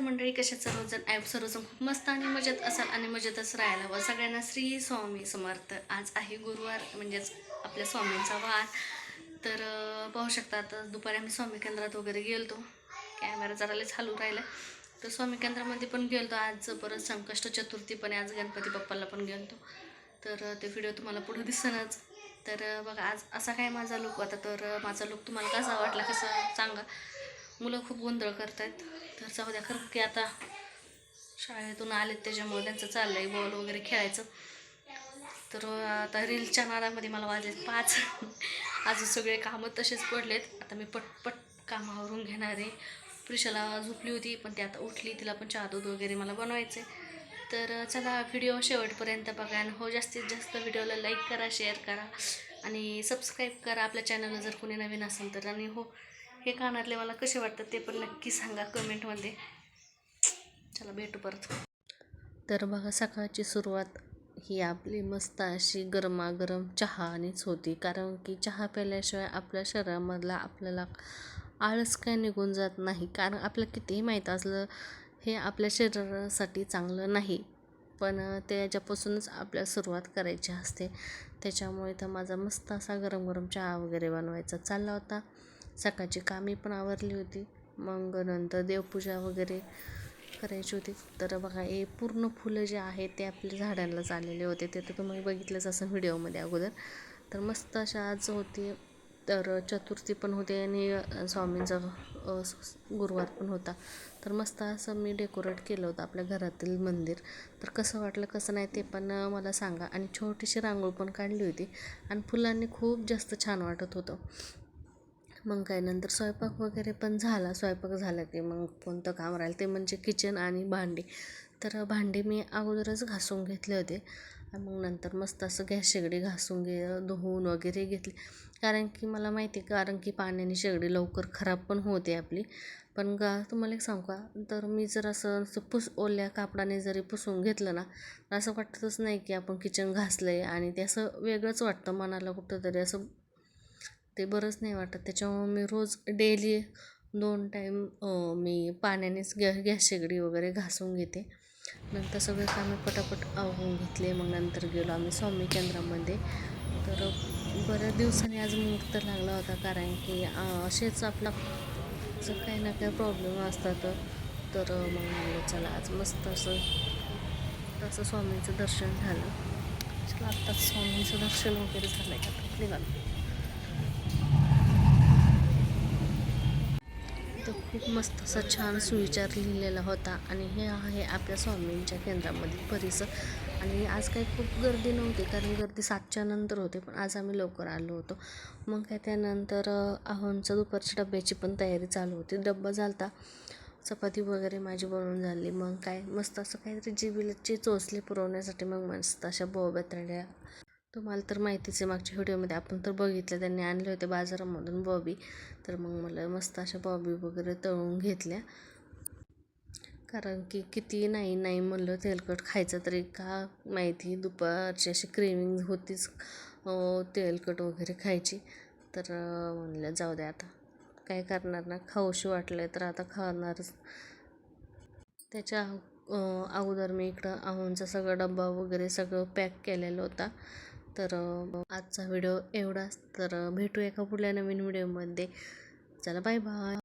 मंडळी कशा सर्वजण ॲप सर्वजण खूप मस्त आणि मजेत असाल आणि मजेतच राहायला हवं. सगळ्यांना श्री स्वामी समर्थ. आज आहे गुरुवार म्हणजेच आपल्या स्वामींचा वार. तर पाहू शकता आता दुपारी आम्ही स्वामी केंद्रात वगैरे गेलतो. कॅमेरा जरा लय चालू राहिला तर स्वामी केंद्रामध्ये पण गेलतो. आज परत संकष्ट चतुर्थी पण आज गणपती बाप्पाला पण गेलतो. तर ते व्हिडिओ तुम्हाला पुढे दिसणारच तर बघा आज असा काय माझा लुक होता तर माझा लुक तुम्हाला कसा वाटला कसं सांगा. मुलं खूप गोंधळ करतायत. तर जाऊ द्या खरं की आता शाळेतून आलेत त्याच्यामुळे त्यांचं चाललं आहे बॉल वगैरे खेळायचं. तर आता रीलच्या नादामध्ये मला वाजले पाच. अजून सगळे कामं तसेच पडलेत. आता मी पटपट कामावरून घेणार आहे. प्रिशाला झोपली होती पण ती आता उठली. तिला पण चहा दूध वगैरे मला बनवायचं तर चला व्हिडिओ शेवटपर्यंत बघा आणि हो जास्तीत जास्त व्हिडिओला लाईक करा शेअर करा आणि सबस्क्राईब करा. आपल्या चॅनलला जर कोणी नवीन असेल तर. आणि हो हे कानातले मला कसे वाटतात ते पण नक्की सांगा कमेंटमध्ये. चला भेटू परत. तर बघा सकाळची सुरुवात ही आपली मस्त अशी गरमागरम चहानेच होती. कारण की चहा प्यायल्याशिवाय आपल्या शरीरामधला आपल्याला आळस काय निघून जात नाही. कारण आपल्याला कितीही माहीत असलं हे आपल्या शरीरासाठी चांगलं नाही. पण त्याच्यापासूनच आपल्याला सुरुवात करायची असते. त्याच्यामुळे तर माझा मस्त असा गरम गरम चहा वगैरे बनवायचा चालला होता. सकाळची कामे पण आवरली होती. मग नंतर देवपूजा वगैरे करायची होती. तर बघा हे पूर्ण फुलं जे आहेत ते आपल्या झाडांनाच आलेले होते. ते तर तुम्ही बघितलंच असं व्हिडिओमध्ये अगोदर. तर मस्त अशा आज होती. तर चतुर्थी पण होते आणि स्वामींचा गुरुवार पण होता. तर मस्त असं मी डेकोरेट केलं होतं आपल्या घरातील मंदिर. तर कसं वाटलं कसं नाही ते पण मला सांगा. आणि छोटीशी रांगोळ पण काढली होती. आणि फुलांनी खूप जास्त छान वाटत होतं. मग काय नंतर स्वयंपाक वगैरे पण झाला. स्वयंपाक झाला की मग कोणतं काम राहिलं ते म्हणजे किचन आणि भांडी. तर भांडी मी अगोदरच घासून घेतले होते. मग नंतर मस्त असं गॅस शेगडी घासून घे धुवून वगैरे घेतली. कारण की मला माहिती आहे कारण की पाण्याने शेगडी लवकर खराब पण होते आपली. पण गा तुम्हाला एक सांगू का? तर मी जर असं असं पुस ओल्या कापडाने जरी पुसून घेतलं ना तर असं वाटतच नाही की आपण किचन घासलं आहे आणि ते असं वेगळंच वाटतं मनाला कुठंतरी. असं ते बरंच नाही वाटत. त्याच्यामुळं मी रोज डेली दोन टाईम मी पाण्यानेच गॅ गॅस शेगडी वगैरे घासून घेते. नंतर सगळे कामे पटापट आवरून घेतले मग नंतर गेलो आम्ही स्वामी केंद्रामध्ये. तर बऱ्याच दिवसांनी आज मुहूर्त लागला होता कारण की असेच आपला जर काही ना काही प्रॉब्लेम असतात. तर मग म्हणलं चला आज मस्त असं तसं स्वामींचं दर्शन झालं. चला आत्ताच स्वामींचं दर्शन वगैरे झालं आहे का निघालं. तो खूप मस्त असा छान सुविचार लिहिलेला होता. आणि हे आहे आपल्या स्वामींच्या केंद्रामधील परिसर. आणि आज काही खूप गर्दी नव्हती कारण गर्दी सातच्या नंतर होते पण आज आम्ही लवकर आलो होतो. मग काय त्यानंतर आहोंचं दुपारच्या डब्याची पण तयारी चालू होती. डब्बा झालता चपाती वगैरे माझी बनवून झाली. मग काय मस्त असं काहीतरी जिबीची चोचले पुरवण्यासाठी मग मस्त अशा बोब्या तळल्या तुम्हाला तर माहितीच आहे मागच्या व्हिडिओमध्ये आपण तर बघितलं त्यांनी आणले होते बाजारामधून बॉबी. तर मग मला मस्त अशा बॉबी वगैरे तळून घेतल्या. कारण की किती नाही नाही म्हणलं तेलकट खायचं तरी का माहिती दुपारची अशी क्रेविंग होतीच तेलकट वगैरे खायची. तर म्हणलं जाऊ द्या आता. काय करणार ना खाऊशी वाटलं तर आता खाणारच. त्याच्या अगोदर मी इकडं आहूंचा सगळा डब्बा वगैरे सगळं पॅक केलेलं होता. तर आजचा व्हिडिओ एवढाच. तर भेटू एका पुढल्या नवीन व्हिडिओमध्ये. चला बाय बाय